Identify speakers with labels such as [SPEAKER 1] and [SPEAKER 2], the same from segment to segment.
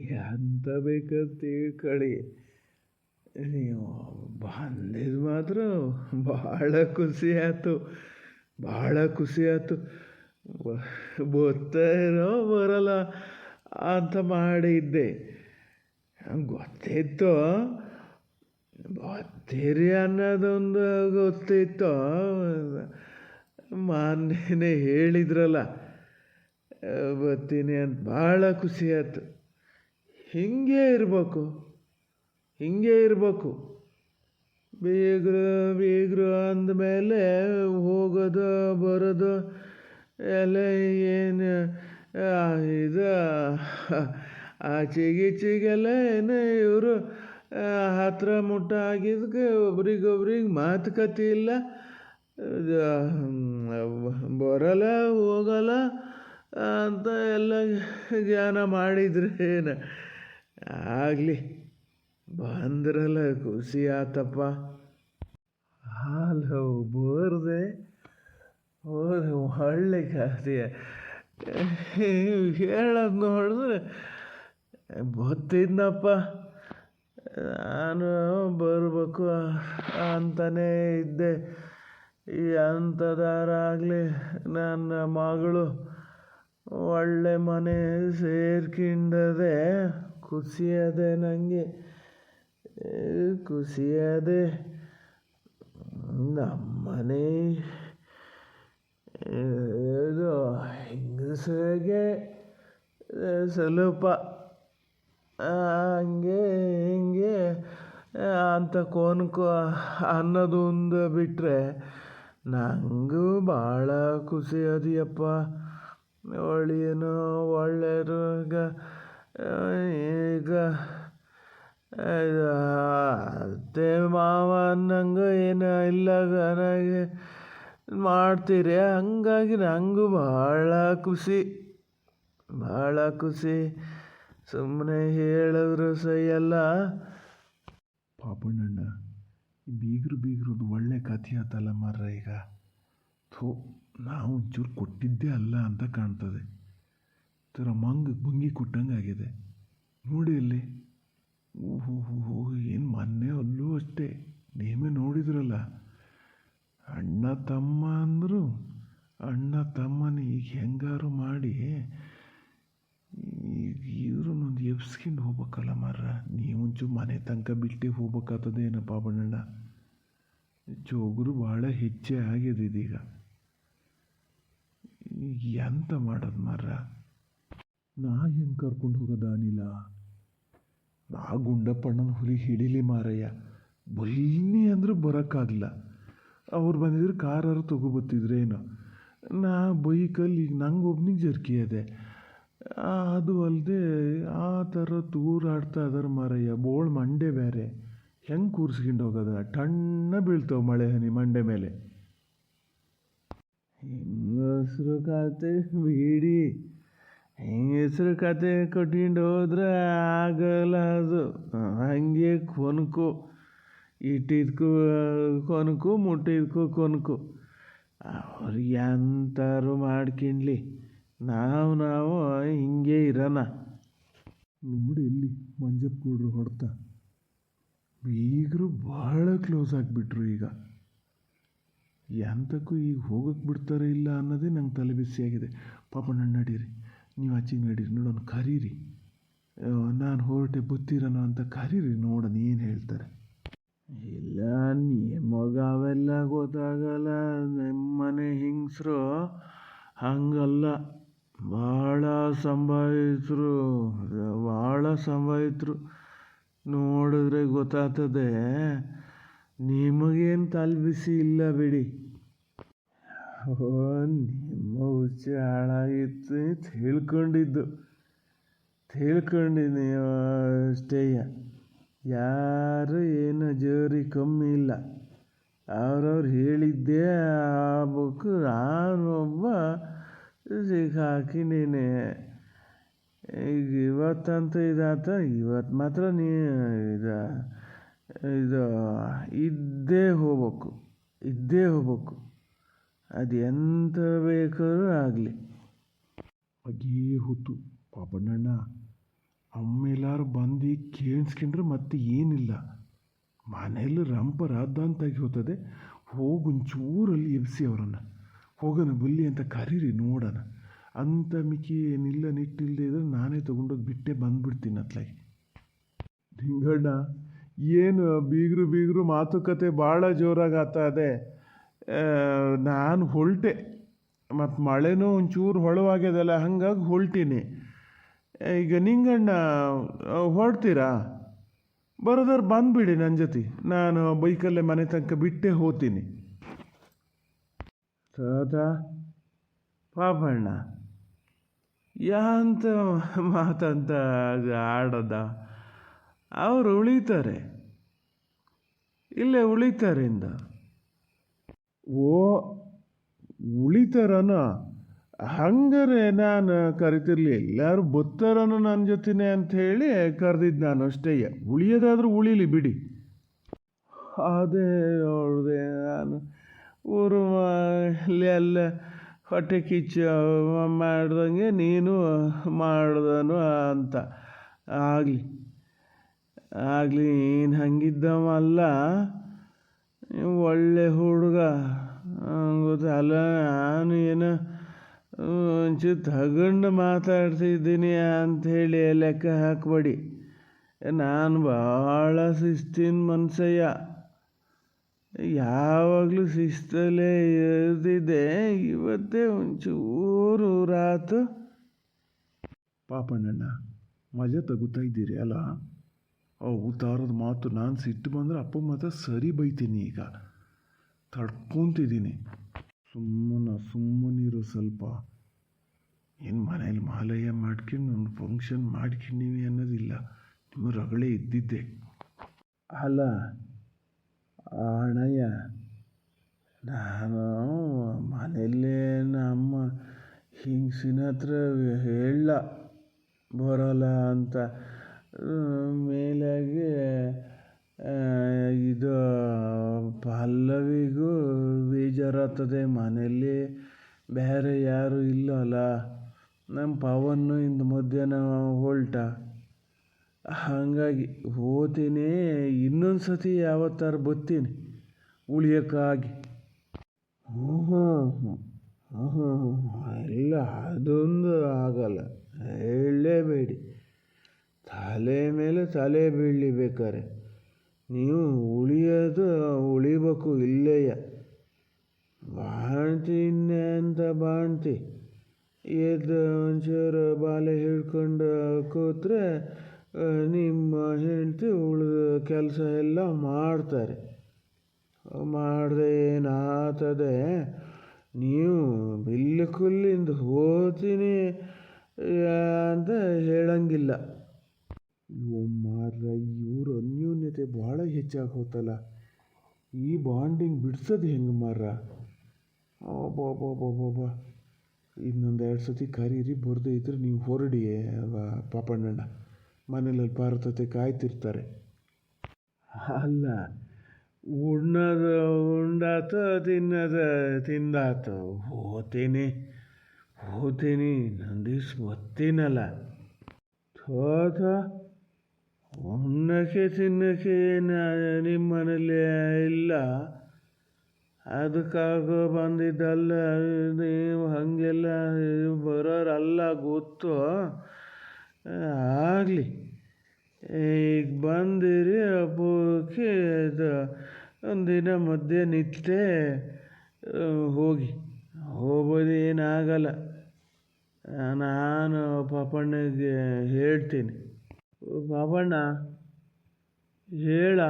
[SPEAKER 1] ಎಂತ ಬೇಕಂತೇಳಿ ತಿಳ್ಕೊಳ್ಳಿ ನೀವು ಬಂದಿದ್ದು ಮಾತ್ರ ಭಾಳ ಖುಷಿ ಆಯ್ತು, ಭಾಳ ಖುಷಿ ಆಯ್ತು. ಇರೋ ಬರಲ್ಲ ಅಂತ ಮಾಡಿದ್ದೆ. ಗೊತ್ತಿತ್ತು? ಬರ್ತೀರಿ ಅನ್ನೋದೊಂದು ಗೊತ್ತಿತ್ತು? ಮಾನ್ಯನೇ ಹೇಳಿದ್ರಲ್ಲ, ಬರ್ತೀನಿ ಅಂತ ಭಾಳ ಖುಷಿ ಆಯ್ತು. ಹೀಗೆ ಇರಬೇಕು. ಹೀಗೆ ಇರಬೇಕು. ಬೀಗರು ಬೀಗರು ಅಂದಮೇಲೆ ಹೋಗೋದು, ಬರೋದು ಎಲ್ಲ ಏನು ಇದು ಆಚೆಗೆ ಈಚೆಗೆಲ್ಲ ಏನು ಇವರು ಹತ್ರ ಮುಟ್ಟ ಆಗಿದ್ದಕ್ಕೆ ಒಬ್ರಿಗೊಬ್ರಿಗೆ ಮಾತುಕತೆ ಇಲ್ಲ. ಬರಲ್ಲ, ಹೋಗಲ್ಲ ಅಂತ ಎಲ್ಲ ಜ್ಞಾನ ಮಾಡಿದ್ರೇನು ಆಗಲಿ, ಬಂದ್ರಲ್ಲ ಖುಷಿ ಆತಪ್ಪ. ಹಾಲು ಬೋರ್ದೆ ಹೋದ್ರೆ ಒಳ್ಳೆ ಕಥೆ ಹೇಳೋದು ನೋಡಿದ್ರೆ ಗೊತ್ತಿದ್ನಪ್ಪ. ನಾನು ಬರಬೇಕು ಅಂತಲೇ ಇದ್ದೆ. ಎಂಥದಾರಾಗಲಿ ನನ್ನ ಮಗಳು ಒಳ್ಳೆ ಮನೆ ಸೇರ್ಕೊಂಡದೆ ಖುಷಿ ಅದೆ ನನಗೆ ಖುಷಿ ಅದೆ ನಮ್ಮನೆ ಇದು ಹೆಂಗಸರಿಗೆ ಸ್ವಲ್ಪ ಹಂಗೆ, ಹಿಂಗೆ ಅಂತ ಕೊನ್ಕೊ ಅನ್ನೋದೊಂದು ಬಿಟ್ಟರೆ ನನಗೂ ಭಾಳ ಖುಷಿ ಅದಿಯಪ್ಪ ಒಳ್ಳೆಯನು, ಒಳ್ಳೆಯರು ಈಗ ಅತ್ತೆ ಮಾವ ಅನ್ನಂಗೆ ಏನು ಇಲ್ಲ ನನಗೆ. ಮಾಡ್ತೀರಿ? ಹಂಗಾಗಿ ನನಗೂ ಭಾಳ ಖುಷಿ. ಭಾಳ ಖುಷಿ. ಸುಮ್ಮನೆ ಹೇಳಿದ್ರು ಸಹಿಯಲ್ಲ ಪಾಪಣ್ಣಣ್ಣ ಬೀಗರು ಬೀಗರದು ಒಳ್ಳೆ ಕಥೆ ಆತಲ್ಲ ಮಾರ್ರ ಈಗ. ಥೋ ನಾವು ಒಂಚೂರು ಕೊಟ್ಟಿದ್ದೇ ಅಲ್ಲ ಅಂತ ಕಾಣ್ತದೆ. ಥರ ಮಂಗ ಬುಂಗಿ ಕೊಟ್ಟಂಗೆ ಆಗಿದೆ. ನೋಡಿ ಅಲ್ಲಿ ಓಹೋ ಏನು ಮೊನ್ನೆ ಅಲ್ಲೂ ಅಷ್ಟೇ. ನೀವೇ ನೋಡಿದ್ರಲ್ಲ. ಅಣ್ಣ ತಮ್ಮ ಅಂದರು, ಅಣ್ಣ ತಮ್ಮನ ಈಗ ಹೆಂಗಾರು ಮಾಡಿ, ಈಗ ಇವ್ರನ್ನೊಂದು ಎಬ್ಸ್ಕೊಂಡು ಹೋಗ್ಬೇಕಲ್ಲ ಮಾರ್ರ. ನೀವುಂಚು ಮನೆ ತನಕ ಬಿಟ್ಟು ಹೋಗ್ಬೇಕಾಗ್ತದೇನಪ್ಪ ಬಣ್ಣಣ್ಣ. ಜೋಗುರು ಭಾಳ ಹೆಚ್ಚೆ ಆಗಿದೆ ಇದೀಗ. ಎಂತ ಮಾಡೋದು ಮಾರ್ರ? ನಾ ಹೆಂಗೆ ಕರ್ಕೊಂಡು ಹೋಗೋದ ಅನಿಲ? ನಾ ಗುಂಡಪ್ಪಣ್ಣನ ಹುಲಿ ಹಿಡೀಲಿ ಮಾರಯ್ಯ. ಬಲ್ಲಿ ಅಂದ್ರೆ ಬರೋಕ್ಕಾಗಲ್ಲ ಅವ್ರು ಬಂದಿದ್ರೆ ಕಾರಾರು ತಗೋಬತ್ತಿದ್ರೇನು? ನಾ ಬೈಕಲ್ಲಿ ಈಗ ನಂಗೆ ಒಬ್ನಿಗೆ ಜರ್ಕಿ ಅದೆ. ಅದು ಅಲ್ಲದೆ ಆ ಥರ ತೂರಾಡ್ತಾ ಇದಾರೆ ಮಾರಯ್ಯ. ಬೋಳ್ ಮಂಡೆ ಬೇರೆ ಹೆಂಗೆ ಕೂರಿಸ್ಕೊಂಡು ಹೋಗೋದ? ಟಣ್ಣ ಬೀಳ್ತಾವೆ ಮಳೆ ಹನಿ ಮಂಡೆ ಮೇಲೆ. ಹೆಂಗಸ್ರು ಕಾತೆ ಬೇಡಿ. ಹೆಂಗಸ್ರು ಕತೆ ಕಟ್ಕೊಂಡು ಹೋದ್ರೆ ಆಗಲ್ಲ ಅದು ಹಂಗೆ ಕೊನ್ಕು, ಇಟ್ಟಿದ್ಕು, ಕೊನ್ಕು, ಮುಟ್ಟಿದ್ಕು, ಕೊನ್ಕು. ಅವ್ರು ಎಂತಾರು ಮಾಡ್ಕೊಂಡ್ಲಿ ನಾವು ನಾವು ಹಿಂಗೆ ಇರೋಣ ನೋಡಿ ಇಲ್ಲಿ ಮಂಜಪ್ಪ ಗೌಡ್ರು ಹೊಡ್ತ. ಬೀಗರು ಭಾಳ ಕ್ಲೋಸ್ ಆಗಿಬಿಟ್ರು ಈಗ. ಎಂತಕ್ಕೂ ಈಗ ಹೋಗಕ್ಕೆ ಬಿಡ್ತಾರೆ ಇಲ್ಲ ಅನ್ನೋದೇ ನಂಗೆ ತಲೆ ಬಿಸಿಯಾಗಿದೆ. ಪಾಪ ನನ್ನ ನಡೀರಿ. ನೀವು ಆಚೆಗೆ ನಡೀರಿ ನೋಡೋಣ, ಕರೀರಿ. ನಾನು ಹೊರಟೆ ಬತ್ತೀರನೋ ಅಂತ ಕರೀರಿ, ನೋಡೋಣ ಏನು ಹೇಳ್ತಾರೆ. ಇಲ್ಲ, ನಿಮಗೆ ಅವೆಲ್ಲ ಗೊತ್ತಾಗಲ್ಲ. ನಿಮ್ಮನೆ ಹಿಂಗ್ಸ್ರು ಹಂಗಲ್ಲ. ಭಾಳ ಸಂಭಾವಿತರು ಭಾಳ ಸಂಭಾವಿತರು. ನೋಡಿದ್ರೆ ಗೊತ್ತಾಗ್ತದೆ, ನಿಮಗೇನು ತಲೆ ಇಲ್ಲ ಬಿಡಿ. ನಿಮ್ಮ ಹುಚ್ಚಿ ಹಾಳಾಗಿತ್ತು ತಿಳ್ಕೊಂಡಿದ್ದು ತಿಳ್ಕೊಂಡಿದ್ದೆ ಅಷ್ಟೇಯ ಯಾರು ಏನು ಜೋರಿ ಕಮ್ಮಿ ಇಲ್ಲ. ಅವ್ರವ್ರು ಹೇಳಿದ್ದೇ ಆಗ್ಬೇಕು. ನಾನೊಬ್ಬ ಸಿಕ್ಕಾಕಿದ್ದೀನಿ ಈಗ ಇವತ್ತಂತೂ ಇದಾತ ಇವತ್ತು ಮಾತ್ರ ನೀ ಇದು ಇದು ಇದ್ದೇ ಹೋಗ್ಬೇಕು. ಇದ್ದೇ ಹೋಗ್ಬೇಕು. ಅದು ಎಂತ ಬೇಕಾದ್ರೂ ಆಗಲಿ. ಅಗೇ ಹೊತ್ತು. ಪಾಪಣ್ಣಣ್ಣ ಅಮ್ಮೆಲ್ಲಾರು ಬಂದು ಕೇಳಿಸ್ಕೊಂಡ್ರೆ ಮತ್ತೆ ಏನಿಲ್ಲ. ಮನೆಯಲ್ಲಿ ರಂಪ ರಾದ್ದಾಂತಾಗಿ ಹೋಗ್ತದೆ. ಹೋಗಿ ಒಂಚೂರಲ್ಲಿ ಎಬ್ಸಿ ಅವರನ್ನು. ಹೋಗೋಣ ಬುಲ್ಲಿ ಅಂತ ಕರೀರಿ, ನೋಡೋಣ. ಅಂತ ಮಿಕ್ಕಿ ಏನಿಲ್ಲ ನಿಟ್ಟಿಲ್ಲದೆ ಇದ್ರೆ ನಾನೇ ತೊಗೊಂಡೋಗಿ ಬಿಟ್ಟೆ ಬಂದ್ಬಿಡ್ತೀನಿ ಅತ್ಲಾಗಿ. ಲಿಂಗಣ್ಣ ಏನು ಬೀಗರು ಬೀಗರು ಮಾತುಕತೆ ಭಾಳ ಜೋರಾಗಿ ಆಗ್ತಾ ಇದೆ. ನಾನು ಹೊಲ್ಟೆ ಮತ್ತು ಮಳೆನೂ ಒಂಚೂರು ಹೊಳವಾಗ್ಯದಲ್ಲ, ಹಂಗಾಗಿ ಹೊಲ್ಟೀನಿ ಈಗ ನಿಂಗಣ್ಣ ಹೊರಡ್ತೀರಾ? ಬರೋದಾರು ಬಂದುಬಿಡಿ ನನ್ನ ಜೊತೆ. ನಾನು ಬೈಕಲ್ಲೇ ಮನೆ ತನಕ ಬಿಟ್ಟೆ ಹೋಗ್ತೀನಿ. ತಾತ ಪಾಪಣ್ಣ ಯಾಂತ ಮಾತಂತ ಆಡದ? ಅವರು ಉಳಿತಾರೆ. ಇಲ್ಲೇ ಉಳಿತಾರಿಂದ ಓ ಉಳಿತಾರನ, ಹಂಗರೆ ನಾನು ಕರಿತಿರ್ಲಿ, ಎಲ್ಲರೂ ಬತ್ತಾರನ ನನ್ನ ಜೊತೆನೆ ಅಂತ ಹೇಳಿ ಕರೆದಿದ್ದು ನಾನು ಅಷ್ಟೇ ಉಳಿಯೋದಾದ್ರೂ ಉಳಿಲಿ ಬಿಡಿ. ಅದೇ ನೋಡಿದೆ ನಾನು, ಊರು ಎಲ್ಲ ಹೊಟ್ಟೆ ಕಿಚ್ಚ ಮಾಡ್ದಂಗೆ ನೀನು ಮಾಡ್ದನು ಅಂತ. ಆಗಲಿ ಆಗಲಿ, ನೀನು ಹಂಗಿದ್ದವ ಅಲ್ಲ ನೀವು ಒಳ್ಳೆ ಹುಡುಗ ಗೊತ್ತಲ್ಲ ನಾನು ಏನೋ ಒಂಚೂರು ತಗೊಂಡು ಮಾತಾಡ್ತಿದ್ದೀನಿ ಅಂಥೇಳಿ ಲೆಕ್ಕ ಹಾಕಬೇಡಿ. ನಾನು ಭಾಳ ಶಿಸ್ತಿನ ಮನುಷ್ಯ ಯಾವಾಗಲೂ ಶಿಸ್ತಲ್ಲೇ ಇರ್ತಿದ್ದೆ ಇವತ್ತೇ ಒಂಚೂರು ರಾತು ಪಾಪಣ್ಣಣ್ಣ, ಮಜಾ ತಗೋತಾ ಇದ್ದೀರಿ, ಅಲ್ಲ? ಅವತಾರದ ಮಾತು ನಾನು ಸಿಟ್ಟು ಬಂದರೆ ಅಪ್ಪ ಮಾತ್ರ ಸರಿ ಬೈತೀನಿ ಈಗ. ತಡ್ಕೊತಿದ್ದೀನಿ. ಸುಮ್ಮನೆ ಸುಮ್ಮನಿರು ಸ್ವಲ್ಪ. ಏನು ಮನೇಲಿ ಮಾಲಯ್ಯ ಮಾಡ್ಕೊಂಡು ಒಂದು ಫಂಕ್ಷನ್ ಮಾಡ್ಕೊಂಡೀವಿ ಅನ್ನೋದಿಲ್ಲ. ನಿಮ್ಮ ರಗಳೆ ಇದ್ದಿದ್ದೆ. ಅಲ್ಲ ಅಣಯ್ಯ ನಾನು ಮನೆಯಲ್ಲೇ ನಮ್ಮ ಹಿಂಗ್ಸಿನ ಹತ್ರ ಹೇಳ ಬರೋಲ್ಲ ಅಂತ ಮೇಲಾಗಿ ಇದು ಪಲ್ಲವಿಗೂ ಬೇಜಾರಾಗ್ತದೆ. ಮನೆಯಲ್ಲಿ ಬೇರೆ ಯಾರು ಇಲ್ಲಲ್ಲ. ನಮ್ಮ ಪವನ್ನು ಇಂದು ಮಧ್ಯಾಹ್ನ ಹೊಲ್ಟ ಹಾಗಾಗಿ ಹೋತೀನಿ ಇನ್ನೊಂದು ಸತಿ ಯಾವತ್ತಾರು ಬತ್ತೀನಿ ಉಳಿಯೋಕ್ಕಾಗಿ. ಹ್ಞೂ ಹ್ಞೂ ಹ್ಞೂ ಇಲ್ಲ ಅದೊಂದು ಆಗಲ್ಲ. ಹೇಳಲೇಬೇಡಿ. ತಲೆ ಮೇಲೆ ತಲೆ ಬೀಳಲಿ ಬೇಕಾರೆ. ನೀವು ಉಳಿಯೋದು, ಉಳಿಬೇಕು ಇಲ್ಲೇಯ. ಬಾಣ್ತಿ ಇನ್ನೆ ಅಂತ ಬಾಣ್ತಿ. ಎದ್ದು ಒಂಚೂರು ಬಾಲೆ ಹಿಡ್ಕೊಂಡು ಕೂತ್ರೆ ನಿಮ್ಮ ಹೆಂಡತಿ ಉಳಿದ ಕೆಲಸ ಎಲ್ಲ ಮಾಡ್ತಾರೆ. ಮಾಡಿದೆ ಏನಾಗ್ತದೆ ನೀವು ಬಿಲ್ಲುಕುಲ್ಲಿಂದ ಹೋತೀನಿ ಅಂತ ಹೇಳಂಗಿಲ್ಲ. ಇವು ಮಾರ ಇವ್ರ ಅನ್ಯೋನ್ಯತೆ ಭಾಳ ಹೆಚ್ಚಾಗಿ ಹೋತಲ್ಲ. ಈ ಬಾಂಡಿಂಗ್ ಬಿಡ್ಸೋದು ಹೆಂಗೆ ಮಾರ ಬಾಬಾ ಇನ್ನೊಂದು ಎರಡು ಸತಿ ಕರೀರಿ ಬರದೇ ಇದ್ರೆ ನೀವು ಹೊರಡಿ ಪಾಪಣ್ಣಣ್ಣ ಮನೇಲಲ್ಲಿ ಭಾರತತೆ ಕಾಯ್ತಿರ್ತಾರೆ. ಅಲ್ಲ, ಉಣ್ಣದ, ಉಂಡಾತ, ತಿನ್ನದ, ತಿಂದಾತ, ಹೋತೀನಿ, ಹೋತೇನೆ, ನಂದಿಸ್ ಥೋ ಥೋಥ ಉಣ್ಣಕ್ಕೆ ತಿನ್ನಕ್ಕೆ ಏನು ನಿಮ್ಮ ಮನೇಲಿ ಇಲ್ಲ. ಅದಕ್ಕಾಗೋ ಬಂದಿದ್ದಲ್ಲ, ನೀವು ಹಾಗೆಲ್ಲ ಬರೋರಲ್ಲ ಗೊತ್ತು. ಆಗಲಿ. ಈಗ ಬಂದಿರಿ ಹಬ್ಬಕ್ಕೆ, ಇದು ಒಂದಿನ ಮಧ್ಯೆ ನಿತ್ತೆ ಹೋಗಿ. ಹೋಗೋದು ಏನಾಗಲ್ಲ. ನಾನು ಪಾಪಣ್ಣಗೆ ಹೇಳ್ತೀನಿ. ಪಾಪಣ್ಣ ಹೇಳ,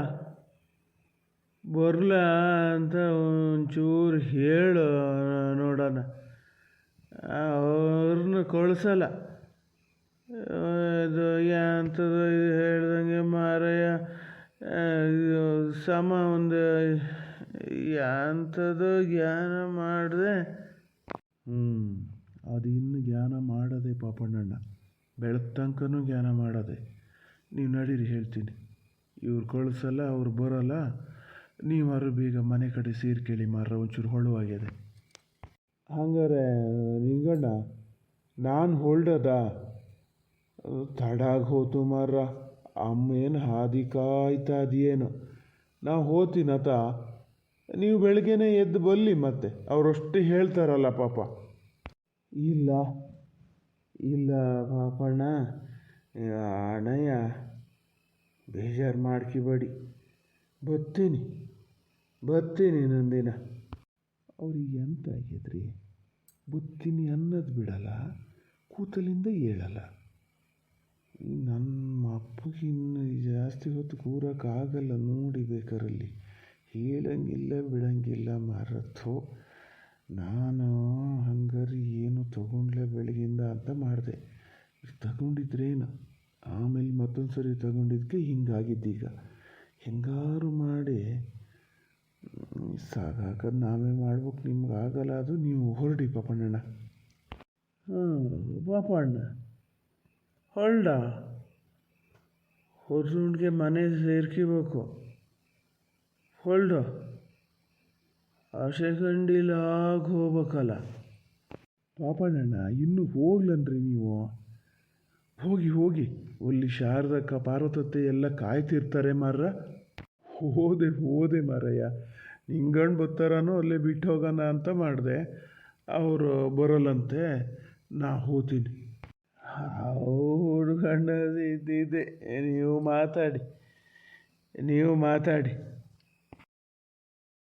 [SPEAKER 1] ಬರಲ ಅಂತ ಒಂಚೂರು ಹೇಳು ನೋಡೋಣ. ಅವ್ರನ್ನ ಕಳಿಸಲ್ಲ. ಇದು ಎಂಥದ್ದು ಇದು ಹೇಳ್ದಂಗೆ ಮಾರಯ್ಯ ಇದು ಸಮ ಒಂದು ಎಂಥದ್ದು ಜ್ಞಾನ ಮಾಡಿದೆ. ಹ್ಞೂ ಅದು ಇನ್ನು ಜ್ಞಾನ ಮಾಡದೆ ಪಾಪಣ್ಣಣ್ಣ. ಬೆಳಕು ತನಕನೂ ಜ್ಞಾನ ಮಾಡದೆ. ನೀವು ನಡೀರಿ ಹೇಳ್ತೀನಿ. ಇವ್ರು ಕಳಿಸಲ್ಲ, ಅವ್ರು ಬರೋಲ್ಲ. ನೀವಾರು ಬೀಗ ಮನೆ ಕಡೆ ಸೀರೆ ಕೇಳಿ ಮಾರ ಒಂಚೂರು ಹೊಳುವಾಗಿದೆ ಹಂಗಾರೆ ನಿಂಗಣ್ಣ ನಾನು ಹೊಲ್ಡದ ತಡಾಗಿ ಹೋತು ಮಾರ ಅಮ್ಮೇನು ಹಾದಿ ಕಾಯ್ತಾ ಅದೇನು ನಾವು ಹೋತೀನತ ನೀವು ಬೆಳಗ್ಗೆನೇ ಎದ್ದು ಬಲ್ಲಿ ಮತ್ತೆ. ಅವರಷ್ಟು ಹೇಳ್ತಾರಲ್ಲ ಪಾಪ. ಇಲ್ಲ ಇಲ್ಲ ಪಾಪಣ್ಣ. ಅಣ್ಣಯ್ಯ ಬೇಜಾರು ಮಾಡ್ಕಿಬೇಡಿ. ಬರ್ತೀನಿ ಬರ್ತೀನಿ ನಂದಿನ. ಅವ್ರಿಗೆ ಎಂತ ಆಗಿದ್ರಿ ಬುತ್ತೀನಿ ಅನ್ನೋದು ಬಿಡಲ್ಲ, ಕೂತಲಿಂದ ಹೇಳಲ್ಲ. ನಮ್ಮ ಅಪ್ಪಗಿನ್ನು ಜಾಸ್ತಿ ಹೊತ್ತು ಕೂರೋಕ್ಕಾಗಲ್ಲ ನೋಡಿ ಬೇಕಾರಲ್ಲಿ. ಹೇಳಂಗಿಲ್ಲ, ಬಿಡಂಗಿಲ್ಲ, ಮಾರತ್ತು. ನಾನು ಹಂಗಾರೆ ಏನು ತಗೊಂಡ್ಲೆ ಬೆಳಗಿಂದ ಅಂತ ಮಾಡಿದೆ. ತಗೊಂಡಿದ್ರೇನು? ಆಮೇಲೆ ಮತ್ತೊಂದು ಸರಿ ತಗೊಂಡಿದ್ದಕ್ಕೆ ಹಿಂಗಾಗಿದ್ದೀಗ. ಹೆಂಗಾರು ಮಾಡಿ ಸಾಕಾಕದು ನಾವೇ ಮಾಡ್ಬೇಕು, ನಿಮ್ಗೆ ಆಗಲ್ಲ ಅದು ನೀವು ಹೊರಡಿ ಪಾಪಣ್ಣಣ್ಣ. ಹಾಂ ಪಾಪಣ್ಣ. ಹೊರಡ? ಹೊರಗೆ ಮನೆ ಸೇರ್ಕಿಬೇಕು. ಹೊಲ್ಡ ಕಂಡಿಲ್ಲ ಹೋಗ್ಬೇಕಲ್ಲ. ಪಾಪಣ್ಣಣ್ಣ, ಇನ್ನೂ ಹೋಗ್ಲನ್ರಿ ನೀವು. ಹೋಗಿ ಹೋಗಿ. ಅಲ್ಲಿ ಶಾರದಕ್ಕ ಪಾರ್ವತತೆ ಎಲ್ಲ ಕಾಯ್ತಿರ್ತಾರೆ ಮಾರ್ರ. ಹೋದೆ ಹೋದೆ ಮಾರಯ್ಯ. ನಿಂಗಣ್ಣ ಬರ್ತಾರನೋ ಅಲ್ಲೇ ಬಿಟ್ಟು ಹೋಗೋಣ ಅಂತ ಮಾಡಿದೆ. ಅವರು ಬರೋಲ್ಲಂತೆ. ನಾ ಹೋತೀನಿ. ಹುಡುಗಣ್ಣದಿದ್ದಿದೆ ನೀವು ಮಾತಾಡಿ. ನೀವು ಮಾತಾಡಿ.